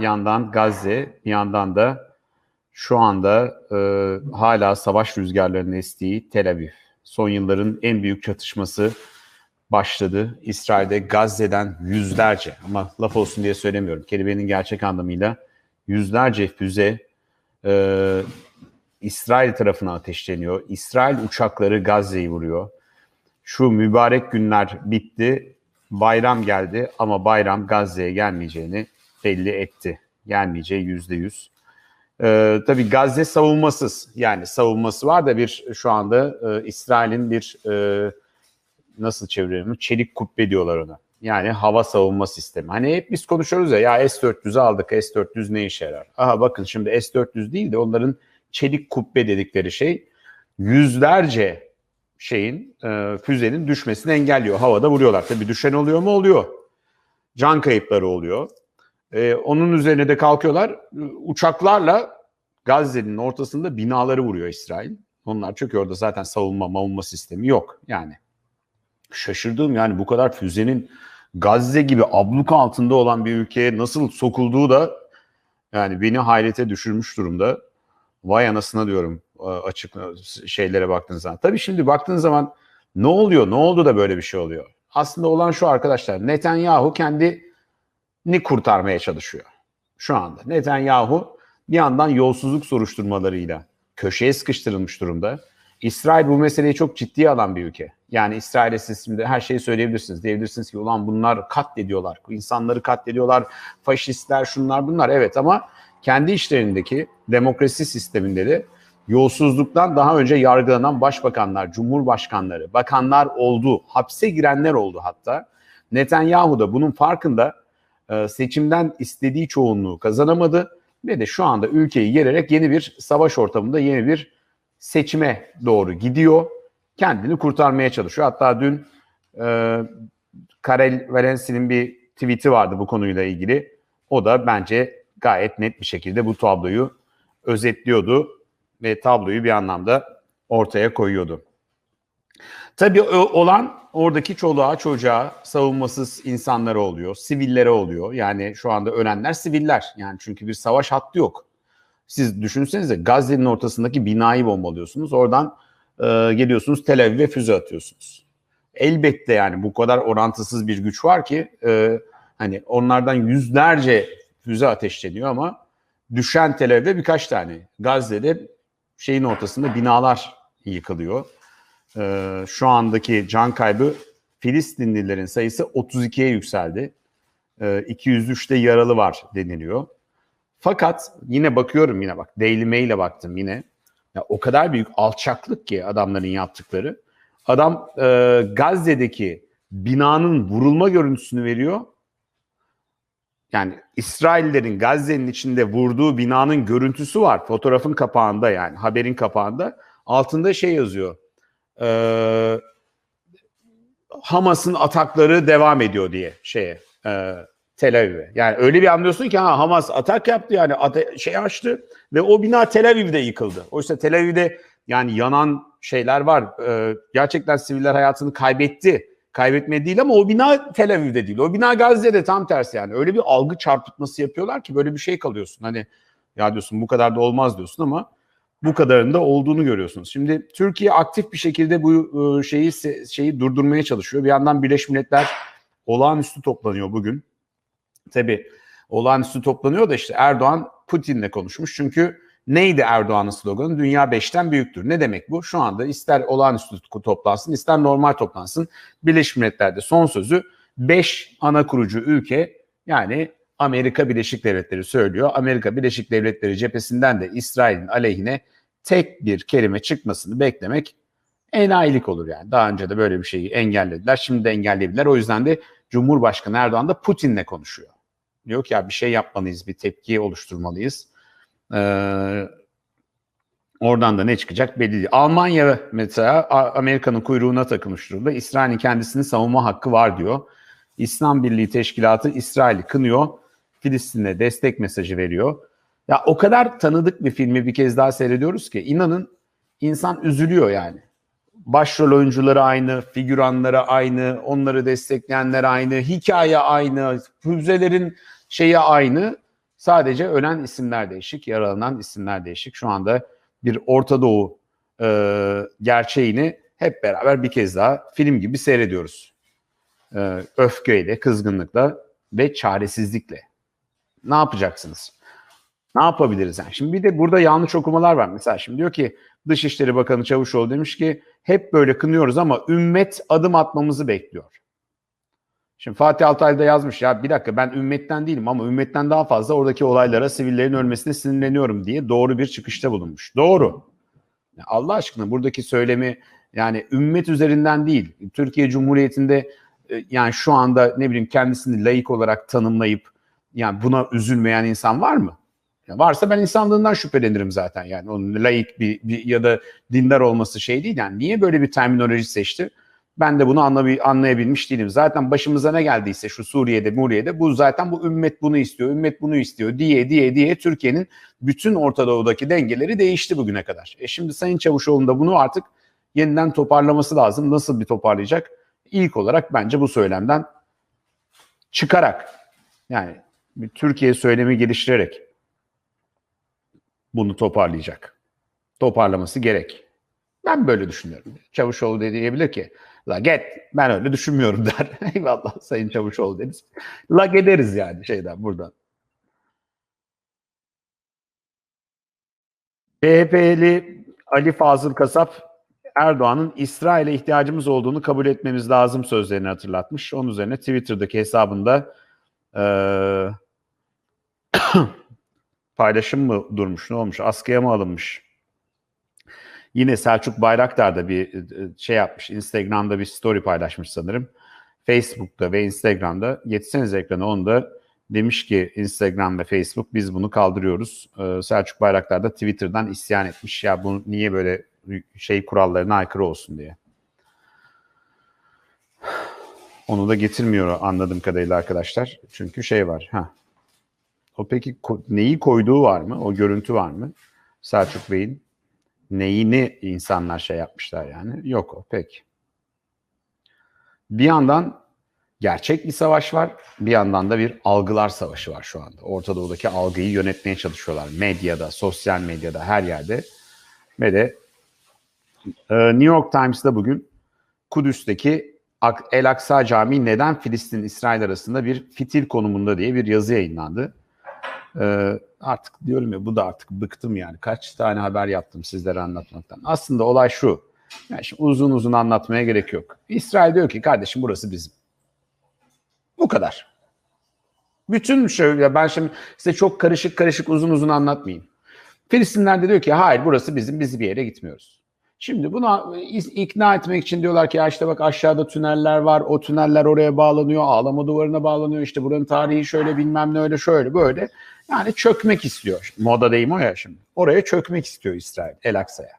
Yandan Gazze, bir yandan da şu anda e, hala savaş rüzgarlarının estiği Tel Aviv. Son yılların en büyük çatışması başladı. İsrail'de Gazze'den yüzlerce ama laf olsun diye söylemiyorum. Kelimenin gerçek anlamıyla yüzlerce füze e, İsrail tarafına ateşleniyor. İsrail uçakları Gazze'yi vuruyor. Şu mübarek günler bitti. Bayram geldi ama bayram Gazze'ye gelmeyeceğini belli etti. Gelmeyeceği yüzde yüz. Ee, tabii Gazze savunmasız. Yani savunması var da bir şu anda e, İsrail'in bir e, nasıl çevirelim? Çelik kubbe diyorlar ona. Yani hava savunma sistemi. Hani hep biz konuşuyoruz ya ya S-400'ü aldık. S-400 ne işe yarar? Aha bakın şimdi S-400 değil de onların çelik kubbe dedikleri şey yüzlerce şeyin e, füzenin düşmesini engelliyor. Havada vuruyorlar. Tabii düşen oluyor mu? Oluyor. Can kayıpları oluyor. E, onun üzerine de kalkıyorlar. Uçaklarla Gazze'nin ortasında binaları vuruyor İsrail. Onlar çünkü orada zaten savunma, mavunma sistemi yok. Yani şaşırdığım yani bu kadar füzenin Gazze gibi abluka altında olan bir ülkeye nasıl sokulduğu da yani beni hayrete düşürmüş durumda. Vay anasına diyorum açık şeylere baktığınız zaman. Tabii şimdi baktığınız zaman ne oluyor? Ne oldu da böyle bir şey oluyor? Aslında olan şu arkadaşlar. Netanyahu kendini kurtarmaya çalışıyor şu anda. Netanyahu bir yandan yolsuzluk soruşturmalarıyla köşeye sıkıştırılmış durumda. İsrail bu meseleyi çok ciddiye alan bir ülke. Yani İsrail'e siz şimdi her şeyi söyleyebilirsiniz. Diyebilirsiniz ki ulan bunlar katlediyorlar. insanları katlediyorlar. Faşistler şunlar bunlar. Evet ama kendi işlerindeki demokrasi sisteminde de yolsuzluktan daha önce yargılanan başbakanlar, cumhurbaşkanları, bakanlar oldu. Hapse girenler oldu hatta. Netanyahu da bunun farkında e, seçimden istediği çoğunluğu kazanamadı ve de şu anda ülkeyi gererek yeni bir savaş ortamında yeni bir seçime doğru gidiyor. Kendini kurtarmaya çalışıyor. Hatta dün e, Karel Valensi'nin bir tweet'i vardı bu konuyla ilgili. O da bence gayet net bir şekilde bu tabloyu özetliyordu ve tabloyu bir anlamda ortaya koyuyordu. Tabii olan oradaki çoluğa çocuğa savunmasız insanlara oluyor, sivillere oluyor. Yani şu anda ölenler siviller. Yani çünkü bir savaş hattı yok. Siz düşünsenize Gazze'nin ortasındaki binayı bombalıyorsunuz. Oradan e, geliyorsunuz Tel Aviv'e füze atıyorsunuz. Elbette yani bu kadar orantısız bir güç var ki e, hani onlardan yüzlerce füze ateşleniyor ama düşen Tel Aviv'de birkaç tane. Gazze'de şeyin ortasında binalar yıkılıyor. Ee, şu andaki can kaybı Filistinlilerin sayısı 32'ye yükseldi. Ee, 203'te yaralı var deniliyor. Fakat yine bakıyorum yine bak Daily Mail'e baktım yine. Ya o kadar büyük alçaklık ki adamların yaptıkları. Adam e, Gazze'deki binanın vurulma görüntüsünü veriyor. Yani İsraillerin Gazze'nin içinde vurduğu binanın görüntüsü var. Fotoğrafın kapağında yani haberin kapağında. Altında şey yazıyor. E, Hamas'ın atakları devam ediyor diye şeye. E, Tel Aviv'e. Yani öyle bir anlıyorsun ki ha Hamas atak yaptı yani ate- şey açtı ve o bina Tel Aviv'de yıkıldı. Oysa Tel Aviv'de yani yanan şeyler var. Ee, gerçekten siviller hayatını kaybetti. Kaybetme değil ama o bina Tel Aviv'de değil. O bina Gazze'de tam tersi yani. Öyle bir algı çarpıtması yapıyorlar ki böyle bir şey kalıyorsun. Hani ya diyorsun bu kadar da olmaz diyorsun ama bu kadarında olduğunu görüyorsunuz. Şimdi Türkiye aktif bir şekilde bu şeyi şeyi durdurmaya çalışıyor. Bir yandan Birleşmiş Milletler olağanüstü toplanıyor bugün. Tabii olağanüstü toplanıyor da işte Erdoğan Putin'le konuşmuş. Çünkü neydi Erdoğan'ın sloganı? Dünya beşten büyüktür. Ne demek bu? Şu anda ister olağanüstü toplansın ister normal toplansın. Birleşmiş Milletler'de son sözü 5 ana kurucu ülke yani Amerika Birleşik Devletleri söylüyor. Amerika Birleşik Devletleri cephesinden de İsrail'in aleyhine tek bir kelime çıkmasını beklemek enayilik olur yani. Daha önce de böyle bir şeyi engellediler. Şimdi de engelleyebilirler. O yüzden de Cumhurbaşkanı Erdoğan da Putin'le konuşuyor. Diyor ki ya bir şey yapmalıyız, bir tepki oluşturmalıyız. Ee, oradan da ne çıkacak belli değil. Almanya mesela Amerika'nın kuyruğuna takılmış durumda. İsrail'in kendisini savunma hakkı var diyor. İslam Birliği Teşkilatı İsrail'i kınıyor. Filistin'e destek mesajı veriyor. Ya o kadar tanıdık bir filmi bir kez daha seyrediyoruz ki inanın insan üzülüyor yani. Başrol oyuncuları aynı, figüranları aynı, onları destekleyenler aynı, hikaye aynı, füzelerin şeyi aynı. Sadece ölen isimler değişik, yaralanan isimler değişik. Şu anda bir Orta Doğu e, gerçeğini hep beraber bir kez daha film gibi seyrediyoruz. E, öfkeyle, kızgınlıkla ve çaresizlikle. Ne yapacaksınız? Ne yapabiliriz yani? Şimdi bir de burada yanlış okumalar var. Mesela şimdi diyor ki Dışişleri Bakanı Çavuşoğlu demiş ki hep böyle kınıyoruz ama ümmet adım atmamızı bekliyor. Şimdi Fatih Altaylı da yazmış ya bir dakika ben ümmetten değilim ama ümmetten daha fazla oradaki olaylara sivillerin ölmesine sinirleniyorum diye doğru bir çıkışta bulunmuş. Doğru. Allah aşkına buradaki söylemi yani ümmet üzerinden değil. Türkiye Cumhuriyeti'nde e, yani şu anda ne bileyim kendisini layık olarak tanımlayıp yani buna üzülmeyen insan var mı? Ya varsa ben insanlığından şüphelenirim zaten yani onun layık bir, bir ya da dindar olması şey değil yani niye böyle bir terminoloji seçti? Ben de bunu anlayabilmiş değilim. Zaten başımıza ne geldiyse şu Suriye'de, Muriye'de bu zaten bu ümmet bunu istiyor, ümmet bunu istiyor diye diye diye Türkiye'nin bütün Orta Doğu'daki dengeleri değişti bugüne kadar. E şimdi Sayın Çavuşoğlu'nun da bunu artık yeniden toparlaması lazım. Nasıl bir toparlayacak? İlk olarak bence bu söylemden çıkarak yani bir Türkiye söylemi geliştirerek bunu toparlayacak. Toparlaması gerek. Ben böyle düşünüyorum. Çavuşoğlu de diyebilir ki la get ben öyle düşünmüyorum der. Eyvallah Sayın Çavuşoğlu deriz. La gederiz yani şeyden buradan. CHP'li Ali Fazıl Kasap Erdoğan'ın İsrail'e ihtiyacımız olduğunu kabul etmemiz lazım sözlerini hatırlatmış. Onun üzerine Twitter'daki hesabında e, paylaşım mı durmuş ne olmuş askıya mı alınmış? Yine Selçuk Bayraktar da bir e, şey yapmış Instagram'da bir story paylaşmış sanırım. Facebook'ta ve Instagram'da yetseniz ekranı onu da demiş ki Instagram ve Facebook biz bunu kaldırıyoruz. Ee, Selçuk Bayraktar da Twitter'dan isyan etmiş ya bu niye böyle şey kurallarına aykırı olsun diye. Onu da getirmiyor anladığım kadarıyla arkadaşlar. Çünkü şey var. Ha. O peki neyi koyduğu var mı? O görüntü var mı? Selçuk Bey'in neyini insanlar şey yapmışlar yani? Yok o pek. Bir yandan gerçek bir savaş var. Bir yandan da bir algılar savaşı var şu anda. Orta Doğu'daki algıyı yönetmeye çalışıyorlar. Medyada, sosyal medyada, her yerde. Ve de e, New York Times'da bugün Kudüs'teki El Aksa Camii neden Filistin-İsrail arasında bir fitil konumunda diye bir yazı yayınlandı. Ee, artık diyorum ya bu da artık bıktım yani. Kaç tane haber yaptım sizlere anlatmaktan. Aslında olay şu. Yani şimdi uzun uzun anlatmaya gerek yok. İsrail diyor ki kardeşim burası bizim. Bu kadar. Bütün şöyle ben şimdi size çok karışık karışık uzun uzun anlatmayayım. Filistinler de diyor ki hayır burası bizim biz bir yere gitmiyoruz. Şimdi buna ikna etmek için diyorlar ki işte bak aşağıda tüneller var. O tüneller oraya bağlanıyor. Ağlama duvarına bağlanıyor. İşte buranın tarihi şöyle bilmem ne öyle şöyle böyle. Yani çökmek istiyor. Moda deyim o ya şimdi. Oraya çökmek istiyor İsrail El Aksa'ya.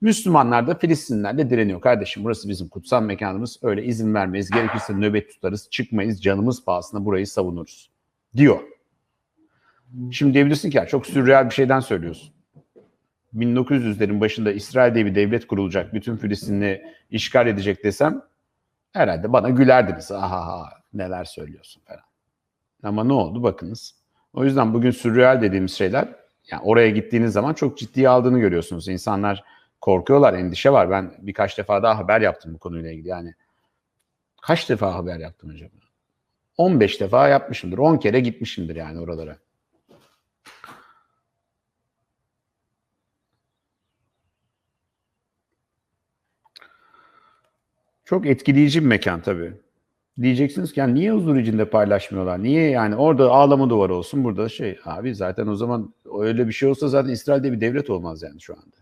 Müslümanlar da Filistinler de direniyor. Kardeşim burası bizim kutsal mekanımız. Öyle izin vermeyiz. Gerekirse nöbet tutarız. Çıkmayız. Canımız pahasına burayı savunuruz. Diyor. Şimdi diyebilirsin ki ya çok sürreal bir şeyden söylüyorsun. 1900'lerin başında İsrail diye bir devlet kurulacak. Bütün Filistin'i işgal edecek desem herhalde bana gülerdiniz. Aha neler söylüyorsun falan. Ama ne oldu bakınız. O yüzden bugün sürreal dediğimiz şeyler yani oraya gittiğiniz zaman çok ciddiye aldığını görüyorsunuz. İnsanlar korkuyorlar, endişe var. Ben birkaç defa daha haber yaptım bu konuyla ilgili. Yani kaç defa haber yaptım acaba? 15 defa yapmışımdır. 10 kere gitmişimdir yani oralara. Çok etkileyici bir mekan tabii. Diyeceksiniz ki yani niye huzur içinde paylaşmıyorlar? Niye yani orada ağlama duvarı olsun burada şey abi zaten o zaman öyle bir şey olsa zaten İsrail'de bir devlet olmaz yani şu anda.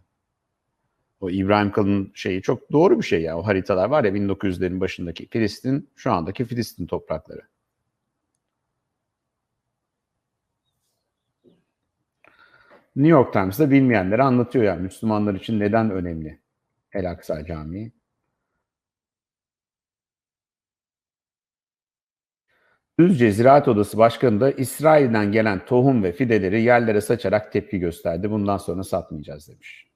O İbrahim Kalın'ın şeyi çok doğru bir şey ya. O haritalar var ya 1900'lerin başındaki Filistin, şu andaki Filistin toprakları. New York Times'da bilmeyenlere anlatıyor yani Müslümanlar için neden önemli El Aksa Camii. Düzce Ziraat Odası Başkanı da İsrail'den gelen tohum ve fideleri yerlere saçarak tepki gösterdi. Bundan sonra satmayacağız demiş.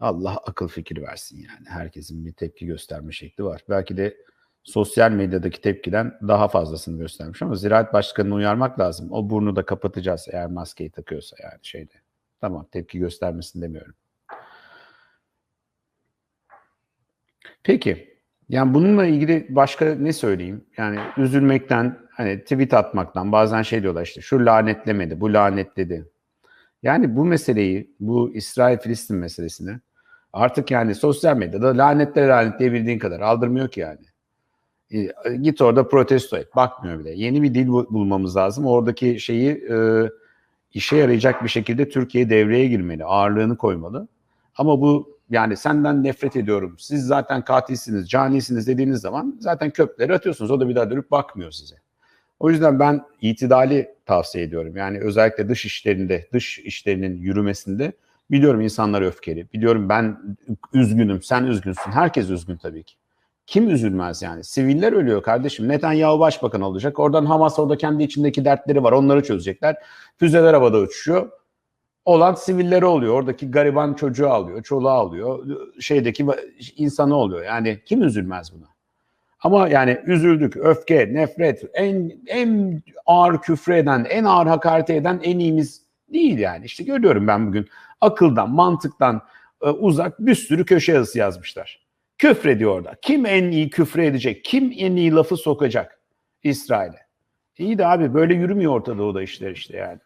Allah akıl fikir versin yani. Herkesin bir tepki gösterme şekli var. Belki de sosyal medyadaki tepkiden daha fazlasını göstermiş ama Ziraat Başkanı'nı uyarmak lazım. O burnu da kapatacağız eğer maskeyi takıyorsa yani şeyde. Tamam tepki göstermesin demiyorum. Peki. Yani bununla ilgili başka ne söyleyeyim? Yani üzülmekten, hani tweet atmaktan bazen şey diyorlar işte şu lanetlemedi, bu lanetledi. Yani bu meseleyi, bu İsrail-Filistin meselesini artık yani sosyal medyada lanetle lanetleyebildiğin kadar aldırmıyor ki yani. E, git orada protesto et. Bakmıyor bile. Yeni bir dil bulmamız lazım. Oradaki şeyi e, işe yarayacak bir şekilde Türkiye devreye girmeli. Ağırlığını koymalı. Ama bu yani senden nefret ediyorum. Siz zaten katilsiniz, canisiniz dediğiniz zaman zaten köpleri atıyorsunuz. O da bir daha dönüp bakmıyor size. O yüzden ben itidali tavsiye ediyorum. Yani özellikle dış işlerinde, dış işlerinin yürümesinde biliyorum insanlar öfkeli. Biliyorum ben üzgünüm, sen üzgünsün. Herkes üzgün tabii ki. Kim üzülmez yani? Siviller ölüyor kardeşim. Netanyahu başbakan olacak. Oradan Hamas orada kendi içindeki dertleri var. Onları çözecekler. Füzeler havada uçuşuyor. Olan sivilleri oluyor. Oradaki gariban çocuğu alıyor, çoluğu alıyor. Şeydeki insanı oluyor. Yani kim üzülmez buna? Ama yani üzüldük, öfke, nefret, en en ağır küfreden, en ağır hakaret eden en iyimiz değil yani. İşte görüyorum ben bugün akıldan, mantıktan e, uzak bir sürü köşe yazısı yazmışlar. Küfrediyor orada. Kim en iyi küfre edecek? Kim en iyi lafı sokacak İsrail'e? İyi de abi böyle yürümüyor Orta Doğu'da işler işte yani.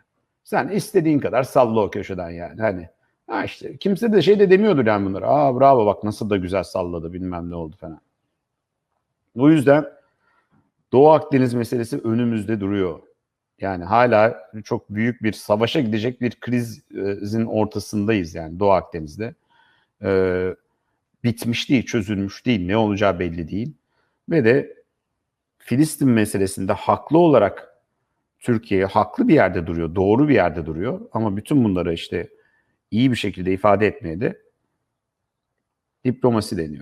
Sen istediğin kadar salla o köşeden yani. Hani ha işte kimse de şey de demiyordur yani bunlara. Aa bravo bak nasıl da güzel salladı bilmem ne oldu falan. O yüzden Doğu Akdeniz meselesi önümüzde duruyor. Yani hala çok büyük bir savaşa gidecek bir krizin ortasındayız yani Doğu Akdeniz'de. Ee, bitmiş değil, çözülmüş değil, ne olacağı belli değil. Ve de Filistin meselesinde haklı olarak Türkiye haklı bir yerde duruyor, doğru bir yerde duruyor. Ama bütün bunları işte iyi bir şekilde ifade etmeye de diplomasi deniyor.